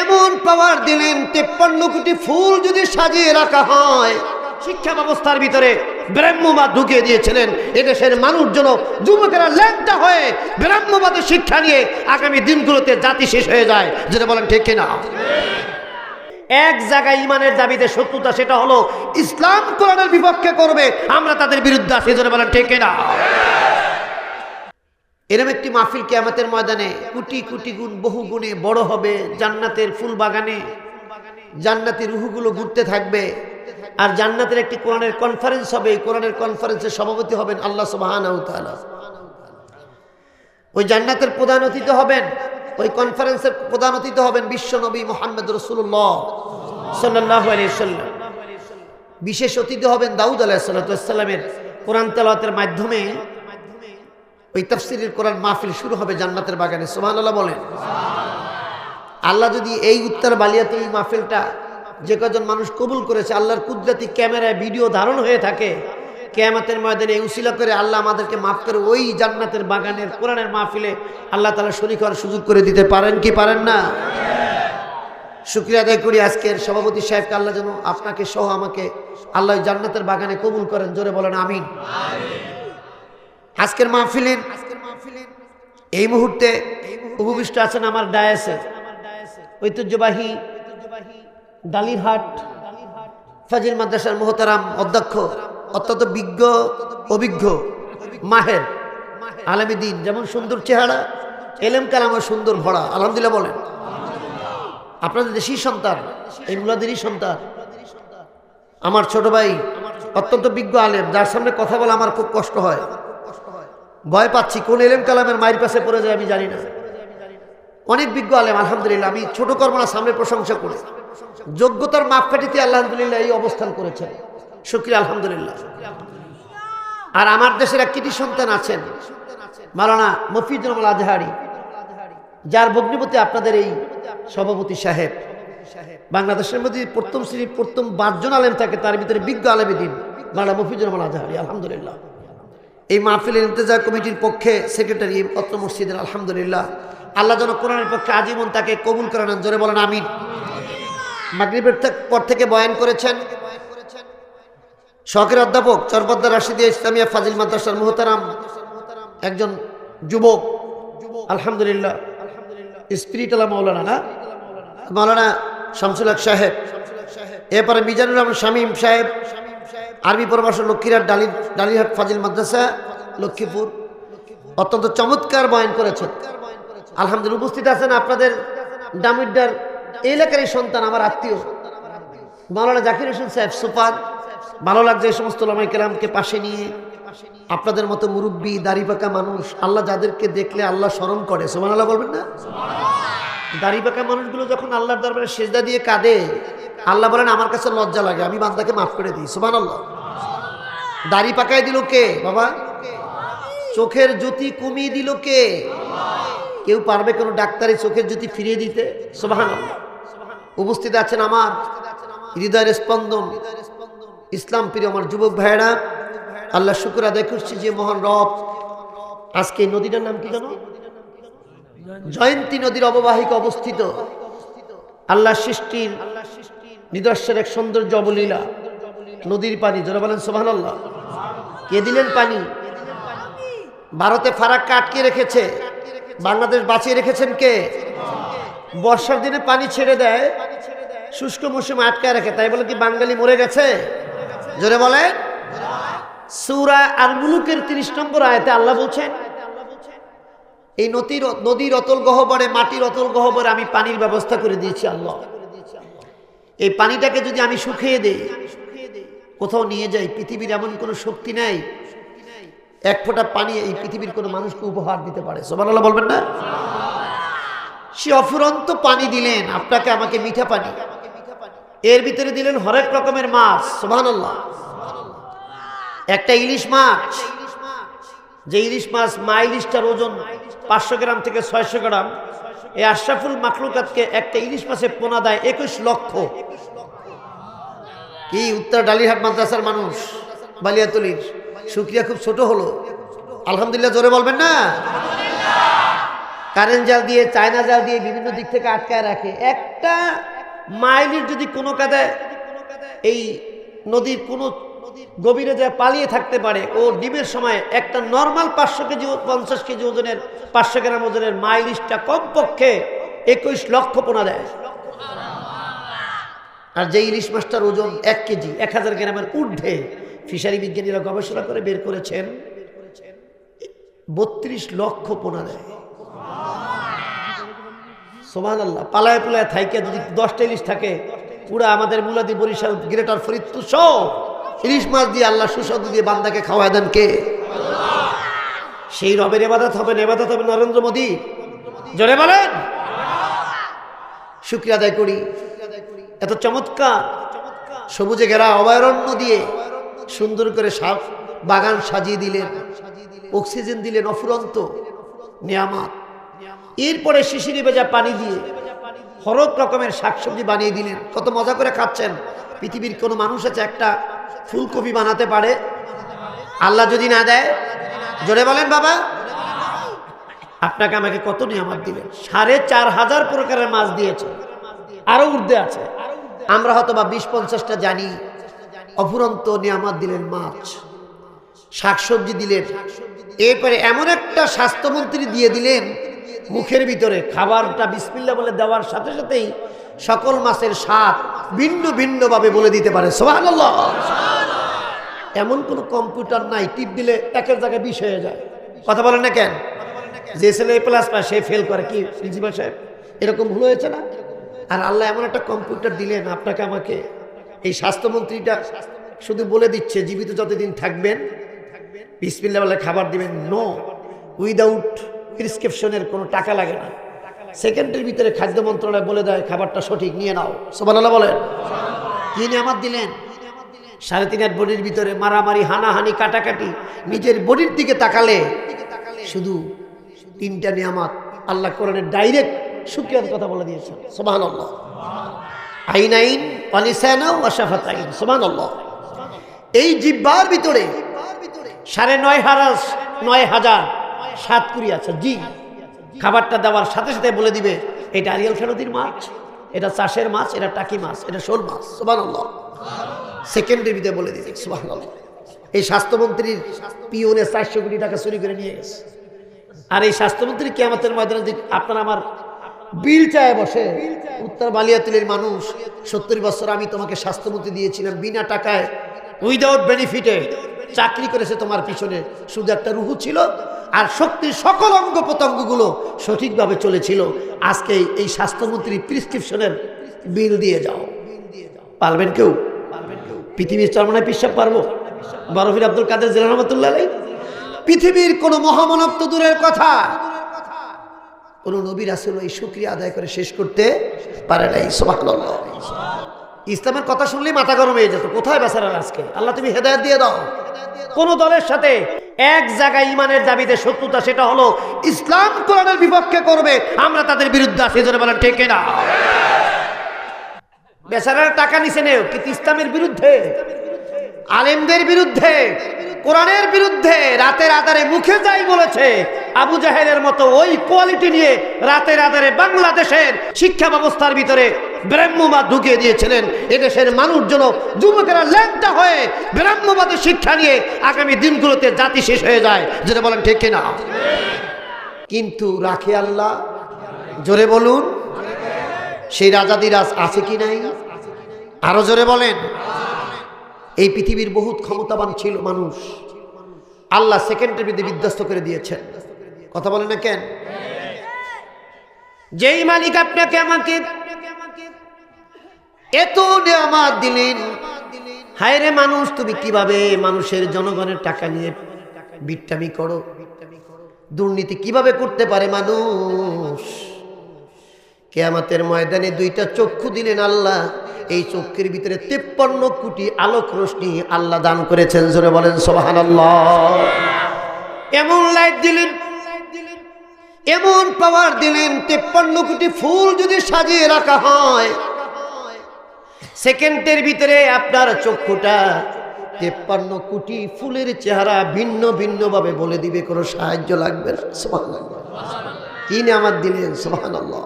এমন পাওয়ার দিলেন, তেপ্পান্ন কোটি ফুল যদি সাজিয়ে রাখা হয়, শিক্ষা ব্যবস্থার ভিতরে ব্রাহ্মবাদ ঢুকিয়ে দিয়েছিলেন। এদেশের মানুষজন, যুবকেরা ল্যাংটা হয়ে ব্রাহ্মবাদের শিক্ষা নিয়ে আগামী দিনগুলোতে জাতি শেষ হয়ে যায়। যেটা বলেন ঠিক কিনা? এক জায়গায় ইমানের দাবিতে শত্রুতা, সেটা হলো ইসলাম কোরআনের বিপক্ষে করবে, আমরা তাদের বিরুদ্ধে আসি যেটা বলেন ঠিক কিনা? এরম একটি মাহফিল কেয়ামতের ময়দানে কোটি কোটি গুণ বহু গুণে বড় হবে জান্নাতের ফুল বাগানে। জান্নাতের রুহুগুলো ঘুরতে থাকবে। আর জান্নাতের একটি কোরআনের কনফারেন্স হবে। এই কোরআনের কনফারেন্সের সভাপতি হবেন আল্লাহ সুবাহান ওই জান্নাতের প্রধান অতিথি হবেন, ওই কনফারেন্সের প্রধান অতিথি হবেন বিশ্ব নবী মোহাম্মদ রসুল্লাহ সাল্লাহ আলিয়াল্লাম বিশেষ অতিথি হবেন দাউদ আলাহিসাল্লামের কোরআন তেলাওয়াতের মাধ্যমে ওই তফসিরের কোরআন মাহফিল শুরু হবে জান্নাতের বাগানে সোমান আল্লাহ বলেন। আল্লাহ যদি এই উত্তর বালিয়াতে এই মাহফিলটা যে কজন মানুষ কবুল করেছে, আল্লাহর কুদরতি ক্যামেরায় ভিডিও ধারণ হয়ে থাকে, কেয়ামাতের ময়দানে উসিলা করে আল্লাহ আমাদেরকে মাফ করে ওই জান্নাতের বাগানের, কোরআনের মাহফিলে আল্লাহ তালা শরিক হওয়ার সুযোগ করে দিতে পারেন কি পারেন না? শুক্রিয়া আদায় করি আজকের সভাপতি সাহেবকে, আল্লাহ যেন আপনাকে সহ আমাকে আল্লাহ জান্নাতের বাগানে কবুল করেন। জোরে বলেন, আমিন। আজকের মাহফিলের এই মুহূর্তে উপবিষ্ট আছেন আমার ডায়াসে ঐতিহ্যবাহী ডালিরহাট ফাজিল মাদ্রাসার মোহতারাম অধ্যক্ষ, অত্যন্ত বিজ্ঞ, অভিজ্ঞ মাহের আলমী দিন। যেমন সুন্দর চেহারা, এলেম কালামের সুন্দর ভরা। আলহামদুলিল্লাহ বলেন। আপনাদের দেশি সন্তান, এই মুলাদেরই সন্তান, আমার ছোট ভাই, অত্যন্ত বিজ্ঞ আলেম, যার সামনে কথা বলা আমার খুব কষ্ট হয়। ভয় পাচ্ছি, কোন এলেম কালামের মায়ের পাশে পড়ে যায় আমি জানি না। অনেক বিজ্ঞ আলেম, আলহামদুলিল্লাহ, আমি ছোট কর্মনা সামনে প্রশংসা করি। যোগ্যতার মাপকাঠিতে আলহামদুলিল্লাহ এই অবস্থান করেছেন। শুক্রিয়া, আলহামদুলিল্লাহ। আর আমার দেশের এক কৃতি সন্তান আছেন, মালানা মফিজুল আজহারি, যার ভগ্নিপতি আপনাদের এই সভাপতি সাহেব। বাংলাদেশের মধ্যে প্রথম শ্রেণি প্রথম বারজন আলেম থাকে, তার ভিতরে বিজ্ঞ আলেমী দিন, মালানা রহমান আজহারি, আলহামদুলিল্লাহ। এই মাহফিলের ইন্তজা কমিটির পক্ষে সেক্রেটারি অত্র মসজিদের, আলহামদুলিল্লাহ। আল্লাহ যেন কোরআনের পক্ষে আজীবন তাকে কবুল করে নেন জোরে বলেন, আমিন। মাগরিবের পর থেকে বয়ান করেছেন শখের অধ্যাপক চরপদ্দা রাশিদিয়া ইসলামিয়া ফাজিল মাদ্রাসার মোহতারাম, একজন যুবক। আলহামদুলিল্লাহ। স্পিরিট আলা মৌলানা না? মৌলানা শামসুল হক সাহেব। এরপরে মিজানুর রহমান শামীম সাহেব। আরবি পরবাসর লক্ষ্মীরহাট ডালি ডালিহাট ফাজিল মাদ্রাসা, লক্ষ্মীপুর। অত্যন্ত চমৎকার বয়ান করেছেন। আলহামদুলিল্লাহ উপস্থিত আছেন আপনাদের ডামিডার এলাকার এই সন্তান, আমার আত্মীয়। মাওলানা জাকির হোসেন সাহেব সুপার ভালো লাগছে এই সমস্ত লামাই কেরামকে পাশে নিয়ে। আপনাদের মতো মুরব্বী দাড়ি পাকা মানুষ, আল্লাহ যাদেরকে দেখলে আল্লাহ স্মরণ করে। সোমান আল্লাহ বলবেন না? দাড়ি পাকা মানুষগুলো যখন আল্লাহর দরবারে সেজদা দিয়ে কাঁদে, আল্লাহ বলেন, আমার কাছে লজ্জা লাগে, আমি বান্দাকে মাফ করে দিই। সোমান আল্লাহ দাড়ি পাকায় দিল কে? বাবা। চোখের জ্যোতি কমিয়ে দিল কে? কেউ পারবে কোনো ডাক্তারি চোখের জ্যোতি ফিরিয়ে দিতে? সোবাহান উপস্থিত আছেন আমার হৃদয়ের স্পন্দন। ইসলাম প্রিয় আমার যুবক ভাইয়েরা, আল্লাহ শুক্র আদায় করছি যে মহান রব। আজকে এই নদীটার নাম কি জানো? জয়ন্তী নদীর অববাহিক অবস্থিত। আল্লাহ সৃষ্টির নিদর্শের এক সৌন্দর্য অবলীলা। নদীর পানি যারা বলেন সোহান আল্লাহ কে দিলেন পানি। ভারতে ফারাক্কা আটকে রেখেছে। বাংলাদেশ বাঁচিয়ে রেখেছেন কে? বর্ষার দিনে পানি ছেড়ে দেয়, শুষ্ক মৌসুমে আটকায় রাখে। তাই বলে কি বাঙালি মরে গেছে? জোরে বলে সুরা আর মুলুকের তিরিশ নম্বর আয়তে আল্লাহ বলছেন, এই নদীর নদীর অতল গহবরে মাটির অতল গহবরে আমি পানির ব্যবস্থা করে দিয়েছি আল্লাহ। এই পানিটাকে যদি আমি শুকিয়ে দেই কোথাও নিয়ে যাই পৃথিবীর এমন কোনো শক্তি নেই, এক ফোঁটা পানি এই পৃথিবীর কোনো মানুষকে উপহার দিতে পারে। সোমান আল্লাহ বলবেন না? সে অফুরন্ত পানি দিলেন, আপনাকে আমাকে মিঠা পানি। এর ভিতরে দিলেন হরেক রকমের মাছ সোমান আল্লাহ একটা ইলিশ মাছ, যে ইলিশ মাছ মা ইলিশটার ওজন পাঁচশো গ্রাম থেকে ছয়শো গ্রাম, এই আশরাফুল মাখলুকাতকে একটা ইলিশ মাছে পোনা দেয় একুশ লক্ষ। কি উত্তর ডালিহাট মাদ্রাসার মানুষ? বালিয়াতলির। সুক্রিয়া খুব ছোট হলো। আলহামদুলিল্লাহ, জোরে বলবেন না? কারেন্ট জাল দিয়ে, চায়না জাল দিয়ে বিভিন্ন দিক থেকে আটকায় রাখে। একটা মাইলের যদি কোনো কাদে এই নদীর কোনো গভীরে যা পালিয়ে থাকতে পারে, ও ডিমের সময় একটা নর্মাল পাঁচশো কেজি পঞ্চাশ কেজি ওজনের, পাঁচশো গ্রাম ওজনের মাইলিশটা কমপক্ষে একুশ লক্ষ পোনা দেয়। আর যে ইলিশ মাছটার ওজন এক কেজি, এক হাজার গ্রামের ঊর্ধ্বে, ফিশারি বিজ্ঞানীরা গবেষণা করে বের করেছেন, বত্রিশ লক্ষ পোনা দেয়। সোমান আল্লাহ পালায় পালায় থাইকে যদি দশটা ইলিশ থাকে, পুরা আমাদের মুলাদি বরিশাল, গ্রেটার সব ইলিশ মাছ দিয়ে আল্লাহ সুস্বাদু দিয়ে বান্দাকে খাওয়ায় দেন কে? সেই রবের এবাদত হবে এবাদত হবে নরেন্দ্র মোদী। জোরে বলেন। শুক্রিয়া আদায় করি। এত চমৎকার। সবুজে ঘেরা অভয়ারণ্য দিয়ে সুন্দর করে সাপ বাগান সাজিয়ে দিলেন। অক্সিজেন দিলেন অফুরন্ত নিয়ামাত। এরপরে শিশিরি ভেজা পানি দিয়ে হরক রকমের শাকসবজি বানিয়ে দিলেন। কত মজা করে খাচ্ছেন। পৃথিবীর কোনো মানুষ আছে একটা ফুলকপি বানাতে পারে? আল্লাহ যদি না দেয়, জোরে বলেন বাবা। আপনাকে আমাকে কত নিয়ামত দিলেন। সাড়ে চার হাজার প্রকারের মাছ দিয়েছে। আরও ঊর্ধ্বে আছে। আমরা হয়তো বা বিশ পঞ্চাশটা জানি, অফুরন্ত নিয়ামত দিলেন মাছ, শাকসবজি দিলেন। এরপরে এমন একটা স্বাস্থ্যমন্ত্রী দিয়ে দিলেন, মুখের ভিতরে খাবারটা বিসমিল্লা বলে দেওয়ার সাথে সাথেই সকল মাছের স্বাদ ভিন্ন ভিন্নভাবে বলে দিতে পারে। এমন কোনো কম্পিউটার নাই, টিপ দিলে একের জায়গায় বিষ হয়ে যায়। কথা বলেন না কেন? যে ছেলে প্লাস পায়, সে ফেল করে। কি, প্রিন্সিপাল সাহেব? এরকম ভুল হয়েছে না? আর আল্লাহ এমন একটা কম্পিউটার দিলেন আপনাকে আমাকে। এই স্বাস্থ্যমন্ত্রীটা শুধু বলে দিচ্ছে, জীবিত যতদিন থাকবেন বিসমিল্লা খাবার দিবেন। নো উইদাউট প্রিসক্রিপশনের কোনো টাকা লাগে না। সেকেন্ডের ভিতরে খাদ্য মন্ত্রণালয় বলে দেয়, খাবারটা সঠিক, নিয়ে নাও। সোবাল্লাহ বলেন। কি আমার দিলেন? সাড়ে তিন আট বডির ভিতরে মারামারি, হানাহানি, কাটাকাটি, নিজের বডির দিকে তাকালে শুধু তিনটা নিয়ামত আল্লাহ কোরআনের ডাইরেক্ট সুক্রিয়ার কথা বলে দিয়েছেন সোবাহ আইন আইন অলিসানা ওয়াশাফাত আইন সোবাহ এই জিব্বার ভিতরে সাড়ে নয় হাজার নয় হাজার সাত কুড়ি আছে। জি, খাবারটা দেওয়ার সাথে সাথে বলে দিবে, এটা আরিয়াল ফেরতির মাছ, এটা চাষের মাছ, এটা টাকি মাছ, এটা শোল মাছ সোবান সেকেন্ডের ভিতরে বলে দিবে সোবান এই স্বাস্থ্যমন্ত্রীর পিওনে চারশো কোটি টাকা চুরি করে নিয়ে গেছে। আর এই স্বাস্থ্যমন্ত্রী কেমতের ময়দানে যদি আপনার আমার বিল চায় বসে। উত্তর বালিয়াতুলের মানুষ, সত্তর বছর আমি তোমাকে স্বাস্থ্যমন্ত্রী দিয়েছিলাম, বিনা টাকায় উইদাউট বেনিফিটে চাকরি করেছে তোমার পিছনে। শুধু একটা রুহু ছিল, আর শক্তির সকল অঙ্গ প্রত্যঙ্গগুলো সঠিকভাবে চলেছিল। আজকে এই স্বাস্থ্যমন্ত্রী প্রিসক্রিপশনের বিল দিয়ে যাও। পারবেন কেউ? পৃথিবীর চরমনায় পিসাব পারব? বরফির আব্দুল কাদের জেলা রহমতুল্লাহ পৃথিবীর কোনো মহামানব তো দূরের কথা। কোন নবীর আসলে এই শুক্রিয়া আদায় করে শেষ করতে পারে নাই, সুবহানাল্লাহ। ইসলামের কথা শুনলেই মাথা গরম হয়ে যেত, কোথায় বেচারার আজকে? আল্লাহ তুমি হেদায়ত দিয়ে দাও। কোন দলের সাথে এক জায়গায় ইমানের দাবিতে শত্রুতা, সেটা হলো ইসলাম কোরআনের বিপক্ষে করবে, আমরা তাদের বিরুদ্ধে আসি জন্য বলেন, ঠিক না বেচারার টাকা নিছে নেও, কিন্তু ইসলামের বিরুদ্ধে, আলেমদের বিরুদ্ধে কোরআনের বিরুদ্ধে রাতের আধারে মুখে যাই বলেছে, আবু জাহেলের মতো ওই কোয়ালিটি নিয়ে রাতের আধারে বাংলাদেশের শিক্ষা ব্যবস্থার ভিতরে ব্রাহ্মবাদ ঢুকিয়ে দিয়েছিলেন। এদেশের মানুষজন যুবকেরা ল্যাংটা হয়ে ব্রাহ্মবাদের শিক্ষা নিয়ে আগামী দিনগুলোতে জাতি শেষ হয়ে যায়। যেটা বলেন ঠিক কিনা? কিন্তু রাখে আল্লাহ, জোরে বলুন, সেই রাজাদিরাজ আছে কি নাই? আরও জোরে বলেন। এই পৃথিবীর বহুত ক্ষমতাবান ছিল মানুষ। আল্লাহ সেকেন্ডের বিরুদ্ধে বিধ্বস্ত করে দিয়েছেন। কথা বলে না কেন? যেই মালিক আপনাকে আমাকে এত নেয়ামাত দিলেন, হায় রে মানুষ, তুমি কীভাবে মানুষের জনগণের টাকা নিয়ে বিট্টামি করো? দুর্নীতি কীভাবে করতে পারে মানুষ? কেয়ামাতের ময়দানে দুইটা চক্ষু দিলেন আল্লাহ। এই চক্ষের ভিতরে তেপ্পান্ন কোটি আলোক রশ্মি আল্লাহ দান করেছেন, জোরে বলেন সোহান এমন লাইট দিলেন, এমন পাওয়ার দিলেন, তেপ্পান্ন কোটি ফুল যদি সাজিয়ে রাখা হয়, সেকেন্ডের ভিতরে আপনার চক্ষুটা তেপ্পান্ন কোটি ফুলের চেহারা ভিন্ন ভিন্ন ভাবে বলে দিবে, কোনো সাহায্য লাগবে না, সুবহানাল্লাহ। কি আমার দিলেন সোহান আল্লাহ